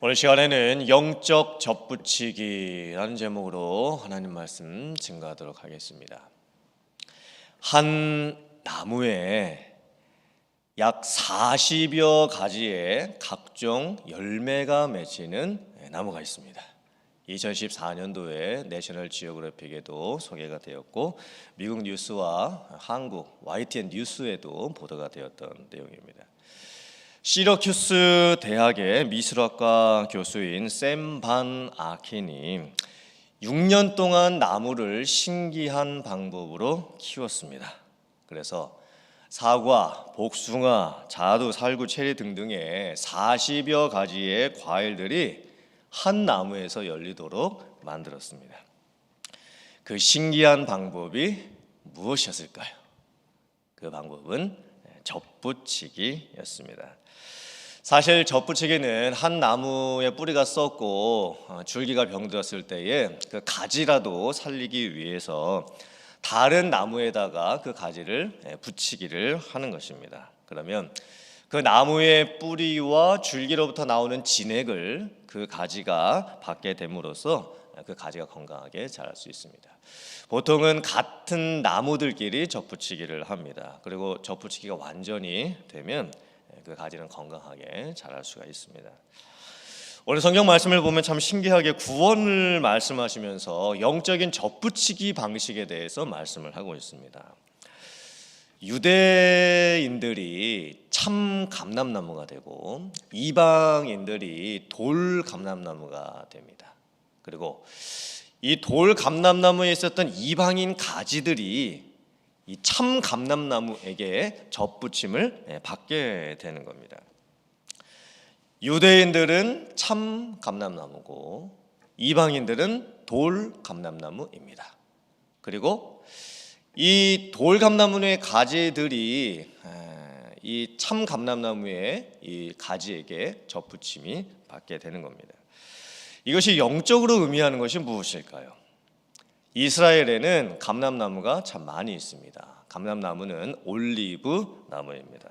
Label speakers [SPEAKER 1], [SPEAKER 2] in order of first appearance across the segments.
[SPEAKER 1] 오늘 시간에는 영적 접붙이기라는 제목으로 하나님 말씀 증가하도록 하겠습니다. 한 나무에 약 40여 가지의 각종 열매가 맺히는 나무가 있습니다. 2014년도에 내셔널 지오그래픽에도 소개가 되었고 미국 뉴스와 한국 YTN 뉴스에도 보도가 되었던 내용입니다. 시러큐스 대학의 미술학과 교수인 샘 반 아키니 6년 동안 나무를 신기한 방법으로 키웠습니다. 그래서 사과, 복숭아, 자두, 살구, 체리 등등의 40여 가지의 과일들이 한 나무에서 열리도록 만들었습니다. 그 신기한 방법이 무엇이었을까요? 그 방법은 접붙이기였습니다. 사실 접붙이기는 한 나무에 뿌리가 썩고 어, 줄기가 병들었을 때에 그 가지라도 살리기 위해서 다른 나무에다가 그 가지를 예, 붙이기를 하는 것입니다. 그러면 그 나무의 뿌리와 줄기로부터 나오는 진액을 그 가지가 받게 됨으로써 그 가지가 건강하게 자랄 수 있습니다. 보통은 같은 나무들끼리 접붙이기를 합니다. 그리고 접붙이기가 완전히 되면 그 가지는 건강하게 자랄 수가 있습니다. 오늘 성경 말씀을 보면 참 신기하게 구원을 말씀하시면서 영적인 접붙이기 방식에 대해서 말씀을 하고 있습니다. 유대인들이 참 감람나무가 되고 이방인들이 돌 감람나무가 됩니다. 그리고 이 돌 감람나무에 있었던 이방인 가지들이 이 참 감람나무에게 접붙임을 예, 받게 되는 겁니다. 유대인들은 참 감람나무고 이방인들은 돌 감람나무입니다. 그리고 이 돌 감람나무의 가지들이 이 참 감람나무의 이 가지에게 접붙임이 받게 되는 겁니다. 이것이 영적으로 의미하는 것이 무엇일까요? 이스라엘에는 감람나무가 참 많이 있습니다. 감람나무는 올리브 나무입니다.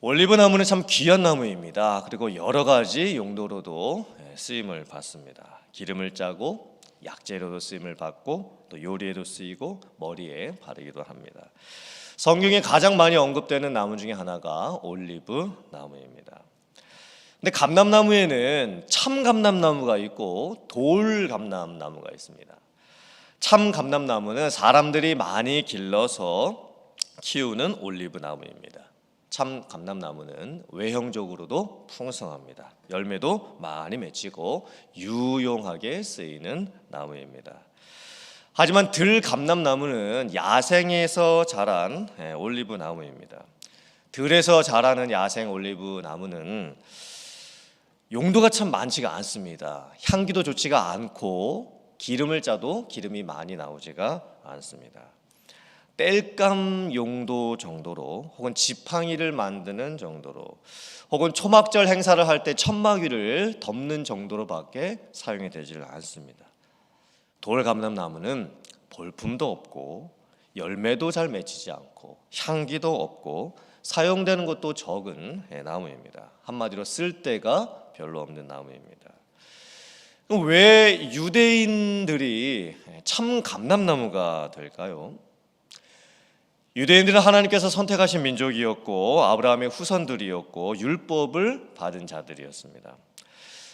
[SPEAKER 1] 올리브 나무는 참 귀한 나무입니다. 그리고 여러 가지 용도로도 예, 쓰임을 받습니다. 기름을 짜고 약재로도 쓰임을 받고 또 요리에도 쓰이고 머리에 바르기도 합니다. 성경에 가장 많이 언급되는 나무 중에 하나가 올리브 나무입니다. 근데 감람나무에는 참 감람나무가 있고 돌 감람나무가 있습니다. 참 감람나무는 사람들이 많이 길러서 키우는 올리브 나무입니다. 참 감람나무는 외형적으로도 풍성합니다. 열매도 많이 맺히고 유용하게 쓰이는 나무입니다. 하지만 들 감람나무는 야생에서 자란 예, 올리브 나무입니다. 들에서 자라는 야생 올리브 나무는 용도가 참 많지가 않습니다. 향기도 좋지가 않고 기름을 짜도 기름이 많이 나오지가 않습니다. 땔감 용도 정도로 혹은 지팡이를 만드는 정도로 혹은 초막절 행사를 할 때 천막위를 덮는 정도로밖에 사용이 되지를 않습니다. 돌 감람나무는 볼품도 없고 열매도 잘 맺히지 않고 향기도 없고 사용되는 것도 적은 나무입니다. 한마디로 쓸데가 별로 없는 나무입니다. 왜 유대인들이 참 감람나무가 될까요? 유대인들은 하나님께서 선택하신 민족이었고 아브라함의 후손들이었고 율법을 받은 자들이었습니다.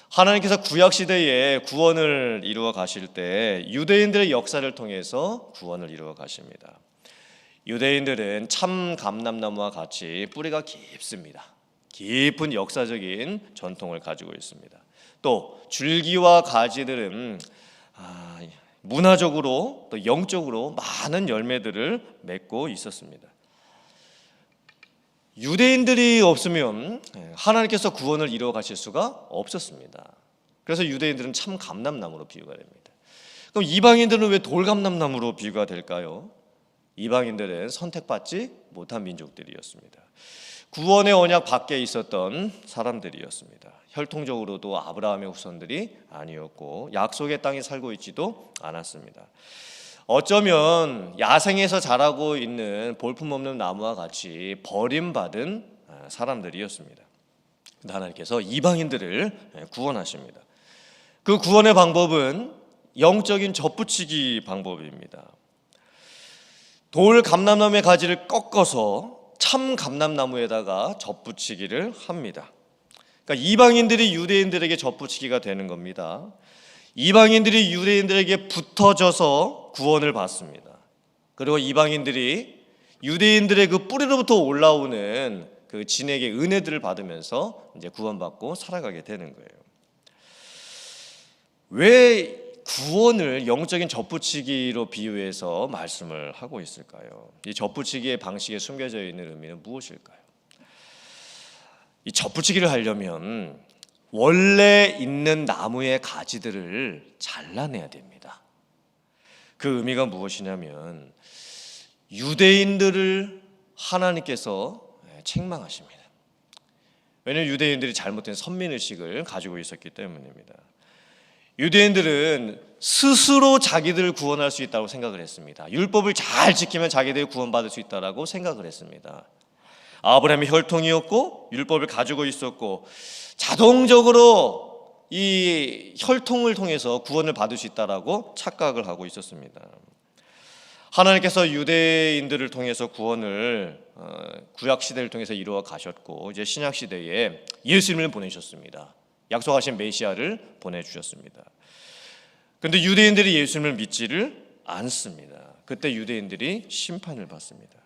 [SPEAKER 1] 하나님께서 구약 시대에 구원을 이루어 가실 때 유대인들의 역사를 통해서 구원을 이루어 가십니다. 유대인들은 참 감람나무와 같이 뿌리가 깊습니다. 깊은 역사적인 전통을 가지고 있습니다. 또 줄기와 가지들은 아, 문화적으로 또 영적으로 많은 열매들을 맺고 있었습니다. 유대인들이 없으면 하나님께서 구원을 이루어 가실 수가 없었습니다. 그래서 유대인들은 참 감람나무로 비유가 됩니다. 그럼 이방인들은 왜 돌감람나무로 비유가 될까요? 이방인들은 선택받지 못한 민족들이었습니다. 구원의 언약 밖에 있었던 사람들이었습니다. 혈통적으로도 아브라함의 후손들이 아니었고 약속의 땅에 살고 있지도 않았습니다. 어쩌면 야생에서 자라고 있는 볼품없는 나무와 같이 버림받은 사람들이었습니다. 근데 하나님께서 이방인들을 예, 구원하십니다. 그 구원의 방법은 영적인 접붙이기 방법입니다. 돌 감람나무의 가지를 꺾어서 참 감람나무에다가 접붙이기를 합니다. 그러니까 이방인들이 유대인들에게 접붙이기가 되는 겁니다. 이방인들이 유대인들에게 붙어져서 구원을 받습니다. 그리고 이방인들이 유대인들의 그 뿌리로부터 올라오는 그 진에게 은혜들을 받으면서 이제 구원받고 살아가게 되는 거예요. 왜 구원을 영적인 접붙이기로 비유해서 말씀을 하고 있을까요? 이 접붙이기의 방식에 숨겨져 있는 의미는 무엇일까요? 이 접붙이기를 하려면 원래 있는 나무의 가지들을 잘라내야 됩니다. 그 의미가 무엇이냐면 유대인들을 하나님께서 책망하십니다. 왜냐하면 유대인들이 잘못된 선민의식을 가지고 있었기 때문입니다. 유대인들은 스스로 자기들을 구원할 수 있다고 생각을 했습니다. 율법을 잘 지키면 자기들이 구원받을 수 있다라고 생각을 했습니다. 아브라함이 혈통이었고 율법을 가지고 있었고 자동적으로 이 혈통을 통해서 구원을 받을 수 있다라고 착각을 하고 있었습니다. 하나님께서 유대인들을 통해서 구원을 어, 구약 시대를 통해서 이루어 가셨고 이제 신약 시대에 예수님을 보내셨습니다. 약속하신 메시아를 보내 주셨습니다. 그런데 유대인들이 예수님을 믿지를 않습니다. 그때 유대인들이 심판을 받습니다.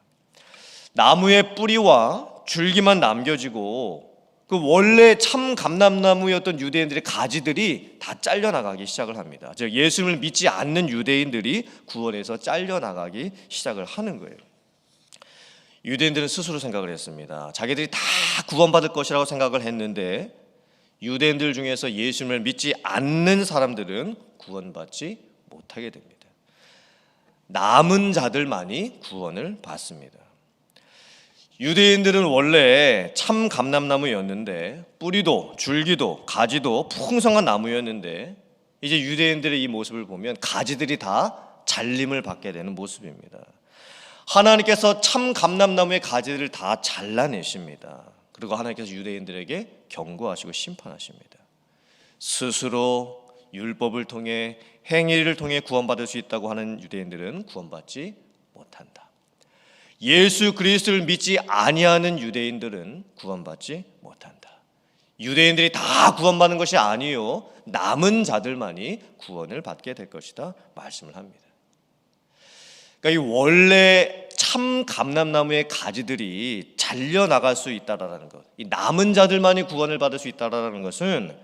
[SPEAKER 1] 나무의 뿌리와 줄기만 남겨지고 그 원래 참 감람나무였던 유대인들의 가지들이 다 잘려 나가기 시작을 합니다. 즉 예수님을 믿지 않는 유대인들이 구원에서 잘려 나가기 시작을 하는 거예요. 유대인들은 스스로 생각을 했습니다. 자기들이 다 구원받을 것이라고 생각을 했는데 유대인들 중에서 예수님을 믿지 않는 사람들은 구원받지 못하게 됩니다. 남은 자들만이 구원을 받습니다. 유대인들은 원래 참 감람나무였는데 뿌리도 줄기도 가지도 풍성한 나무였는데 이제 유대인들의 이 모습을 보면 가지들이 다 잘림을 받게 되는 모습입니다. 하나님께서 참 감람나무의 가지들을 다 잘라내십니다. 그리고 하나님께서 유대인들에게 경고하시고 심판하십니다. 스스로 율법을 통해 행위를 통해 구원받을 수 있다고 하는 유대인들은 구원받지. 예수 그리스도를 믿지 아니하는 유대인들은 구원받지 못한다. 유대인들이 다 구원받는 것이 아니요 남은 자들만이 구원을 받게 될 것이다 말씀을 합니다. 그러니까 이 원래 참 감람나무의 가지들이 잘려 나갈 수 있다라는 것, 이 남은 자들만이 구원을 받을 수 있다라는 것은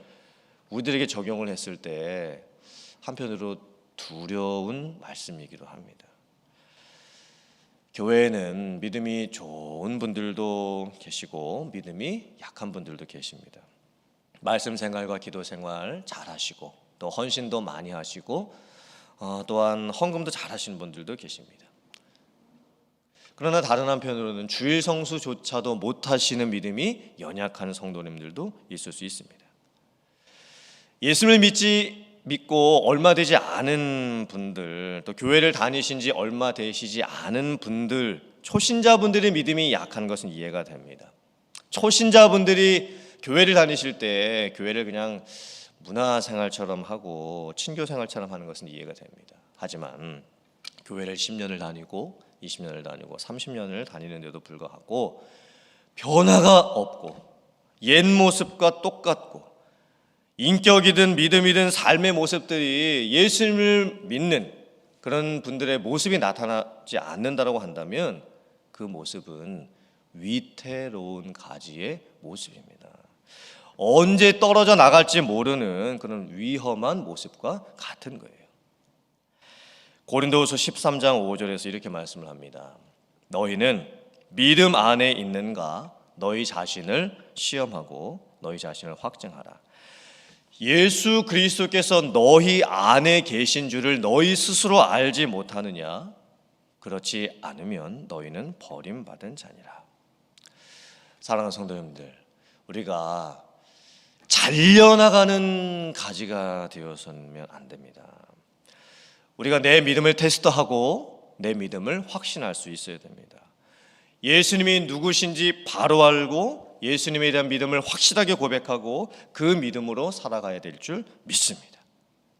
[SPEAKER 1] 우리들에게 적용을 했을 때 한편으로 두려운 말씀이기도 합니다. 교회에는 믿음이 좋은 분들도 계시고 믿음이 약한 분들도 계십니다. 말씀 생활과 기도 생활 잘 하시고 또 헌신도 많이 하시고 어, 또한 헌금도 잘 하시는 분들도 계십니다. 그러나 다른 한편으로는 주일 성수조차도 못 하시는 믿음이 연약한 성도님들도 있을 수 있습니다. 예수를 믿지 믿고 얼마 되지 않은 분들, 또 교회를 다니신 지 얼마 되시지 않은 분들, 초신자분들의 믿음이 약한 것은 이해가 됩니다. 초신자분들이 교회를 다니실 때 교회를 그냥 문화생활처럼 하고 친교생활처럼 하는 것은 이해가 됩니다. 하지만 교회를 10년을 다니고 20년을 다니고 30년을 다니는데도 불구하고 변화가 없고 옛 모습과 똑같고 인격이든 믿음이든 삶의 모습들이 예수님을 믿는 그런 분들의 모습이 나타나지 않는다라고 한다면 그 모습은 위태로운 가지의 모습입니다. 언제 떨어져 나갈지 모르는 그런 위험한 모습과 같은 거예요. 고린도후서 13장 5절에서 이렇게 말씀을 합니다. 너희는 믿음 안에 있는가 너희 자신을 시험하고 너희 자신을 확증하라. 예수 그리스도께서 너희 안에 계신 줄을 너희 스스로 알지 못하느냐? 그렇지 않으면 너희는 버림받은 자니라. 사랑하는 성도님들, 우리가 잘려나가는 가지가 되어서는 안 됩니다. 우리가 내 믿음을 테스트하고 내 믿음을 확신할 수 있어야 됩니다. 예수님이 누구신지 바로 알고 예수님에 대한 믿음을 확실하게 고백하고 그 믿음으로 살아가야 될 줄 믿습니다.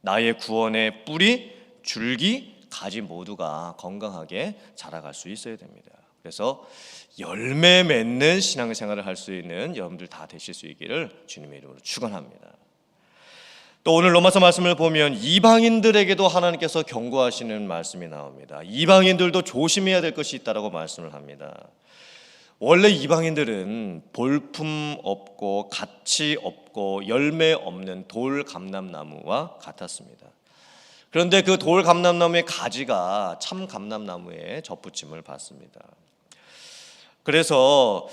[SPEAKER 1] 나의 구원의 뿌리, 줄기, 가지 모두가 건강하게 자라갈 수 있어야 됩니다. 그래서 열매 맺는 신앙생활을 할 수 있는 여러분들 다 되실 수 있기를 주님의 이름으로 축원합니다. 또 오늘 로마서 말씀을 보면 이방인들에게도 하나님께서 경고하시는 말씀이 나옵니다. 이방인들도 조심해야 될 것이 있다라고 말씀을 합니다. 원래 이방인들은 볼품 없고 가치 없고 열매 없는 돌 감람나무와 같았습니다. 그런데 그 돌 감람나무의 가지가 참 감람나무에 접붙임을 받습니다. 그래서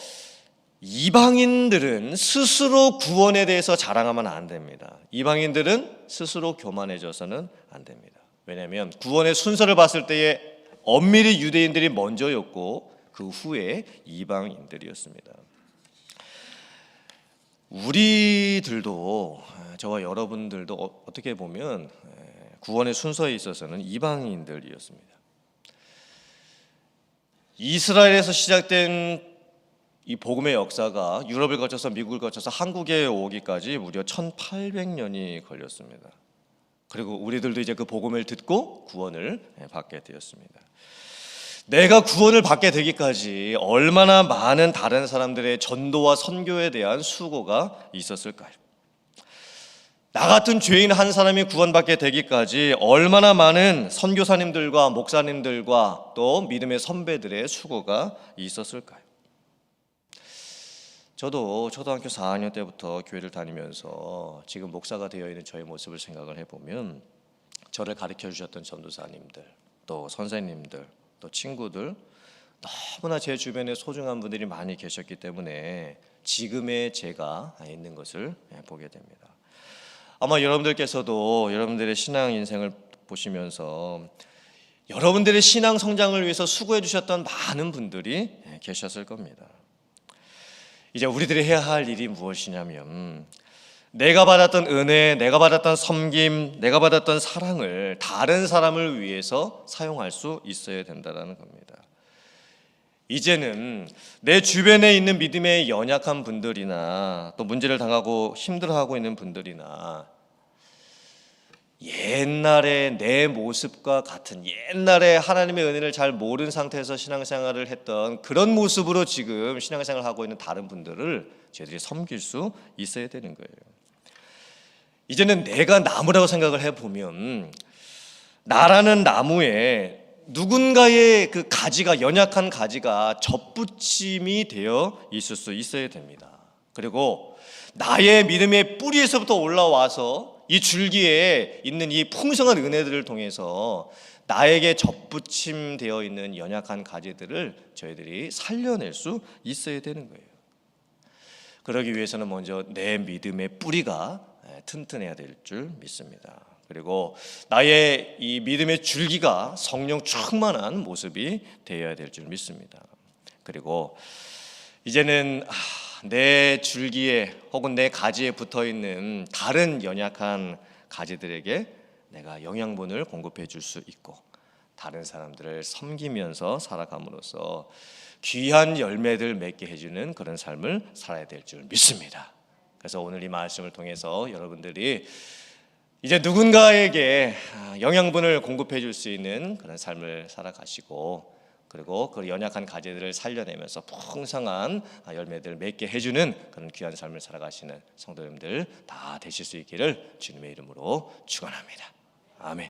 [SPEAKER 1] 이방인들은 스스로 구원에 대해서 자랑하면 안 됩니다. 이방인들은 스스로 교만해져서는 안 됩니다. 왜냐하면 구원의 순서를 봤을 때에 엄밀히 유대인들이 먼저였고 그 후에 이방인들이었습니다. 우리들도 저와 여러분들도 어- 어떻게 보면 구원의 순서에 있어서는 이방인들이었습니다. 이스라엘에서 시작된 이 복음의 역사가 유럽을 거쳐서 미국을 거쳐서 한국에 오기까지 무려 1800년이 걸렸습니다. 그리고 우리들도 이제 그 복음을 듣고 구원을 받게 되었습니다. 내가 구원을 받게 되기까지 얼마나 많은 다른 사람들의 전도와 선교에 대한 수고가 있었을까요? 나 같은 죄인 한 사람이 구원받게 되기까지 얼마나 많은 선교사님들과 목사님들과 또 믿음의 선배들의 수고가 있었을까요? 저도 초등학교 4학년 때부터 교회를 다니면서 지금 목사가 되어 있는 저의 모습을 생각을 해보면 저를 가르쳐 주셨던 전도사님들, 또 선생님들, 또 친구들 너무나 제 주변에 소중한 분들이 많이 계셨기 때문에 지금의 제가 있는 것을 보게 됩니다. 아마 여러분들께서도 여러분들의 신앙 인생을 보시면서 여러분들의 신앙 성장을 위해서 수고해 주셨던 많은 분들이 계셨을 겁니다. 이제 우리들이 해야 할 일이 무엇이냐면 내가 받았던 은혜, 내가 받았던 섬김, 내가 받았던 사랑을 다른 사람을 위해서 사용할 수 있어야 된다라는 겁니다. 이제는 내 주변에 있는 믿음에 연약한 분들이나 또 문제를 당하고 힘들어하고 있는 분들이나 옛날에 내 모습과 같은 옛날에 하나님의 은혜를 잘 모르는 상태에서 신앙생활을 했던 그런 모습으로 지금 신앙생활을 하고 있는 다른 분들을 저희들이 섬길 수 있어야 되는 거예요. 이제는 내가 나무라고 생각을 해보면 나라는 나무에 누군가의 그 가지가 연약한 가지가 접붙임이 되어 있을 수 있어야 됩니다. 그리고 나의 믿음의 뿌리에서부터 올라와서 이 줄기에 있는 이 풍성한 은혜들을 통해서 나에게 접붙임 되어 있는 연약한 가지들을 저희들이 살려낼 수 있어야 되는 거예요. 그러기 위해서는 먼저 내 믿음의 뿌리가 튼튼해야 될 줄 믿습니다. 그리고 나의 이 믿음의 줄기가 성령 충만한 모습이 되어야 될 줄 믿습니다. 그리고 이제는 아, 내 줄기에 혹은 내 가지에 붙어 있는 다른 연약한 가지들에게 내가 영양분을 공급해 줄 수 있고 다른 사람들을 섬기면서 살아감으로써 귀한 열매들 맺게 해주는 그런 삶을 살아야 될 줄 믿습니다. 그래서 오늘 이 말씀을 통해서 여러분들이 이제 누군가에게 영양분을 공급해 줄 수 있는 그런 삶을 살아가시고 그리고 그 연약한 가지들을 살려내면서 풍성한 열매들을 맺게 해주는 그런 귀한 삶을 살아가시는 성도님들 다 되실 수 있기를 주님의 이름으로 축원합니다. 아멘.